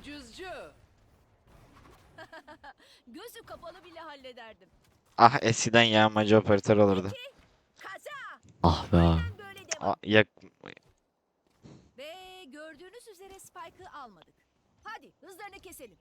Ucuzcu. Gözü kapalı bile hallederdim. Ah eskiden yağmacı operatör olurdu. Kaza! Ah be abi. Aynen böyle devam. Ah, yak Ve gördüğünüz üzere Spike'ı almadık. Hadi hızlarını keselim.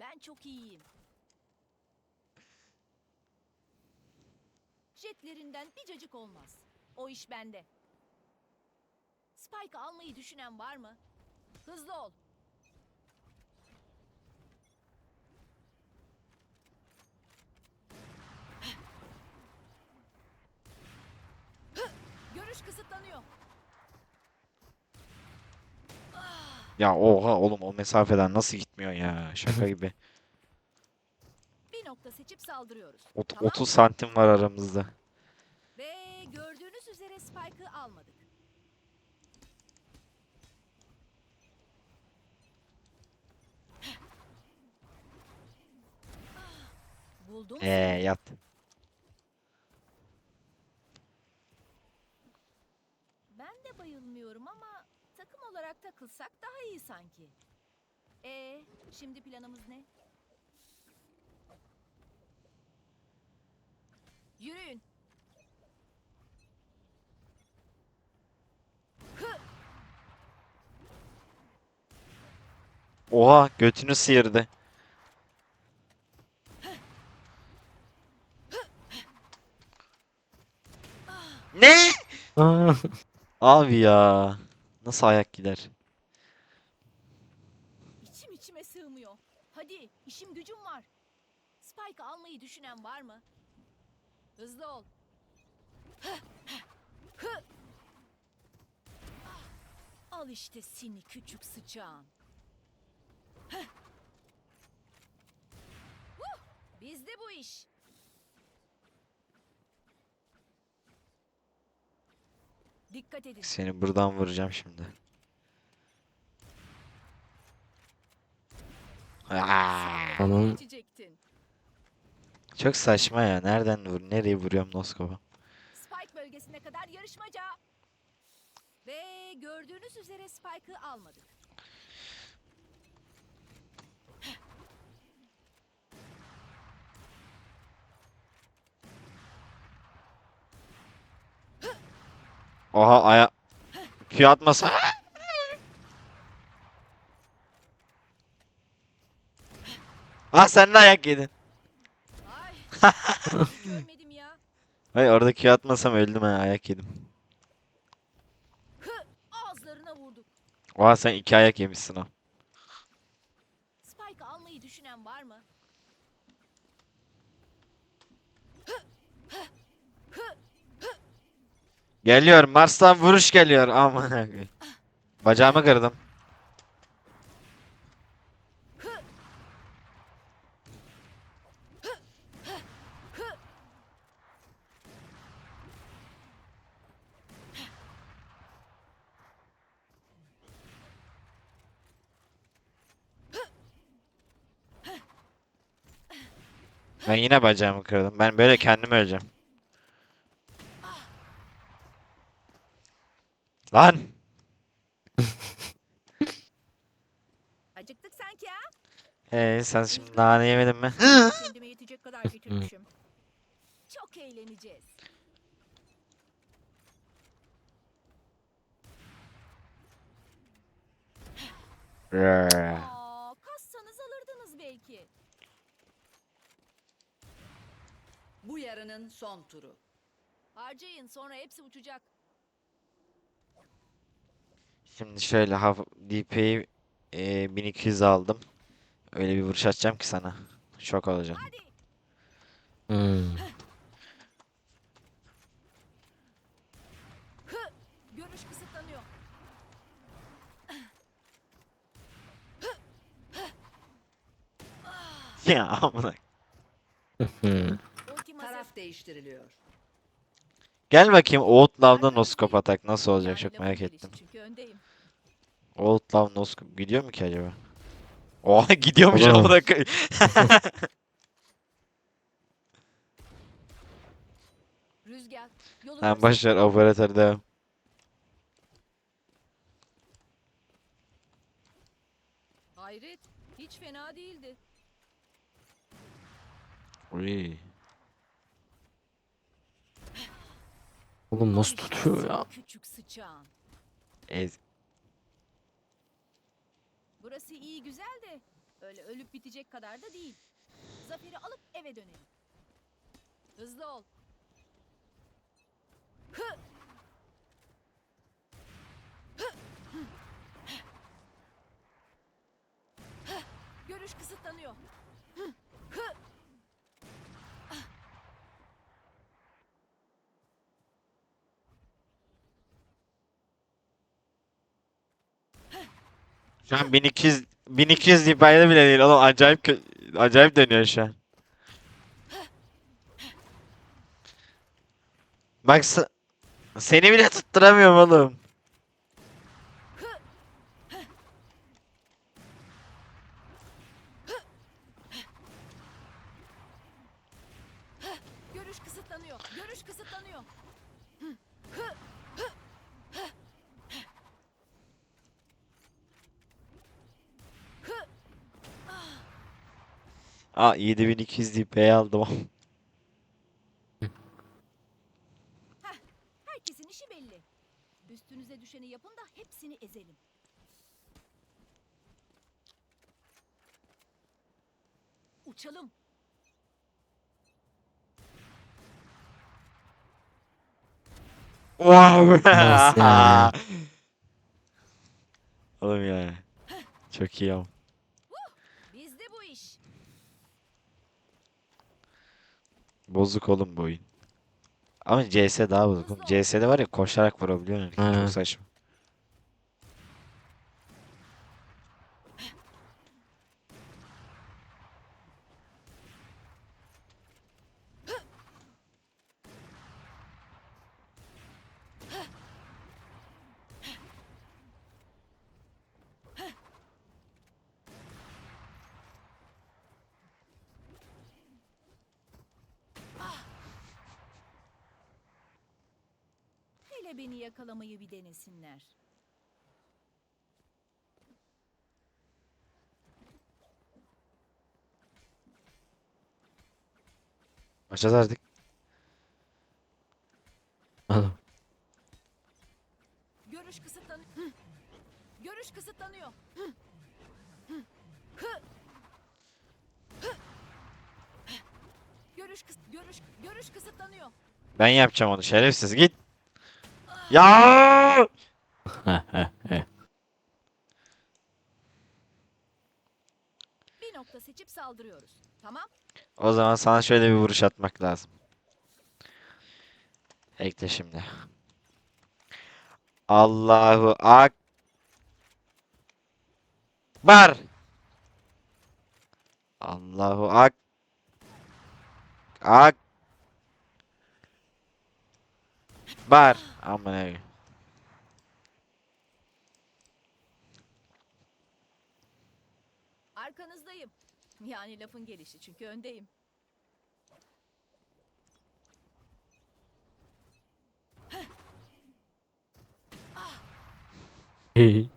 Ben çok iyiyim. Jetlerinden bir cacık olmaz. O iş bende. Spike almayı düşünen var mı? Hızlı ol. Görüş kısıtlanıyor. Ya oha oğlum o mesafeden nasıl gitmiyor ya şaka gibi. Bir nokta seçip saldırıyoruz. Ot- Tamam. 30 santim var aramızda. Ve gördüğünüz üzere Spike'ı almadık. Buldum. Ee yat. Ben de bayılmıyorum ama takım olarak takılsak daha iyi sanki. Ee, şimdi planımız ne? Yürüyün. Oha götünü sıyırdı. Ne? Abi ya. Nasıl ayak gider? İçim içime sığmıyor. Hadi, işim gücüm var. Spike almayı düşünen var mı? Hızlı ol. Al işte seni küçük sıçağın. Bizde bu iş. Dikkat edin. Seni buradan vuracağım şimdi. Aa, Tamam. Geçecektin. çok saçma ya. Nereden vur? Nereye vuruyorum noskop'a? Spike bölgesine kadar yarışmaca. Ve gördüğünüz üzere Spike'ı almadık. Oha aya... Q atmasa... Ah sen de ayak yedin. Görmedim. Hayır orada Q atmasam öldüm ha ayak yedim. Hı. Oha sen iki ayak yemişsin o. Spike almayı düşünen var mı? Geliyor Mars'tan vuruş geliyor aman. Bacağımı kırdım. Ben yine bacağımı kırdım. Ben böyle kendim öleceğim. Lan! Acıktık sanki ha? Ee, sen şimdi nane yemedin mi? Kendime yetecek kadar getirmişim. Çok eğleneceğiz. Aa, kassanız alırdınız belki. Bu yarının son turu. Harcayın sonra hepsi uçacak. Şimdi şöyle DP'yi e, 1200 aldım. Öyle bir vuruş atacağım ki sana. Şok olacağım. Hadi. Hmm. Görüş kısıtlanıyor. Ya amına. Taraf değiştiriliyor. Gel bakayım Arkanızdayım. noskop atak nasıl olacak çok merak ettim. Çünkü öndeyim. Oğut Lav noskop gidiyor mu ki acaba? Oha gidiyormuş. Rüzgar, yolu Tamam başlar operatör devam. Hayret, hiç fena değildi. Uy. Oğlum nasıl tutuyor ya? Küçük sıçağın. Ez. Burası iyi güzel de öyle ölüp bitecek kadar da değil. Zaferi alıp eve dönelim. Hızlı ol. Hı! Hı! Hı! Hı! Görüş kısıtlanıyor. Hı! Şu an 1200 1200 DPI'de bile değil oğlum acayip acayip dönüyor şu an. Bak se- seni bile tutturamıyorum oğlum. Görüş kısıtlanıyor. Görüş kısıtlanıyor. Aa 7200 DPI aldım. Herkesin işi belli. Üstünüze düşeni yapın da hepsini ezelim. Uçalım. Wow. Nasıl yani? Oğlum ya. Çok iyi ama. Bizde bu iş. Bozuk oğlum bu oyun. Ama CS daha bozuk. oğlum. CS'de var ya koşarak vurabiliyorsun. herkesi. Aynen. Çok saçma. Hele beni yakalamayı bir denesinler. Başlat artık. Oğlum. Görüş kısıtlanıyor. Görüş kısıtlanıyor. Görüş kıs görüş görüş kısıtlanıyor. Ben yapacağım onu şerefsiz git. Ya! Bir nokta seçip saldırıyoruz. Tamam? O zaman sana şöyle bir vuruş atmak lazım. Ekle şimdi. Allahu ak Bar. Allahu ak ak Bar. Aman ey. Arkanızdayım. Yani lafın gelişi çünkü öndeyim.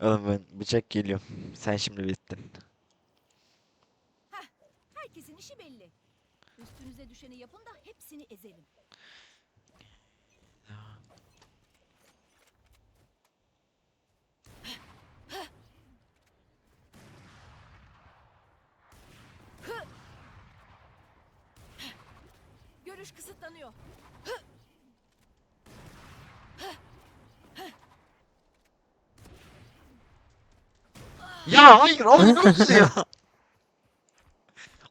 Oğlum ben bıçak geliyorum. Sen şimdi bittin. Herkesin işi belli. Üstünüze düşeni yapın da hepsini ezelim. Görüş kısıtlanıyor. Ya hayır oğlum nasıl ya?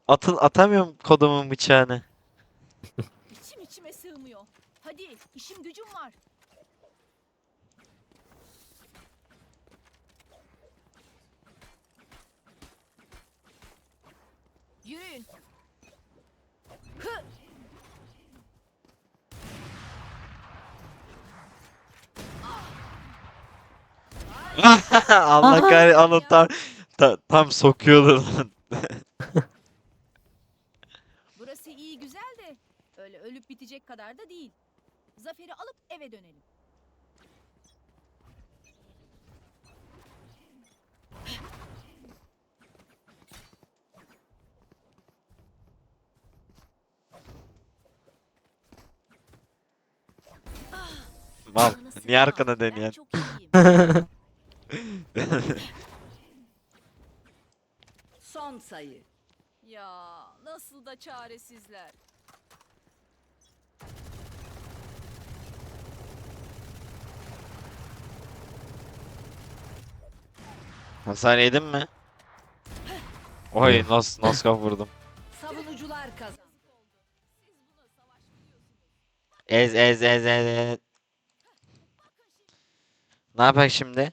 Atın atamıyorum kodumun bıçağını. İçim içime sığmıyor. Hadi işim gücüm var. Yürüyün. Hı. Allah kahretsin onu tam, ta- tam sokuyordu lan. Burası iyi güzel de öyle ölüp bitecek kadar da değil. Zafer'i alıp eve dönelim. Mal. Sıkma, Niye arkana ben dönüyorsun? çok iyiyim. Son sayı. ya nasıl da çaresizler. Hasar yedin mi? Oy nos noskop vurdum. Savunucular kazandı. Ez ez ez ez ez. Ne yapak şimdi?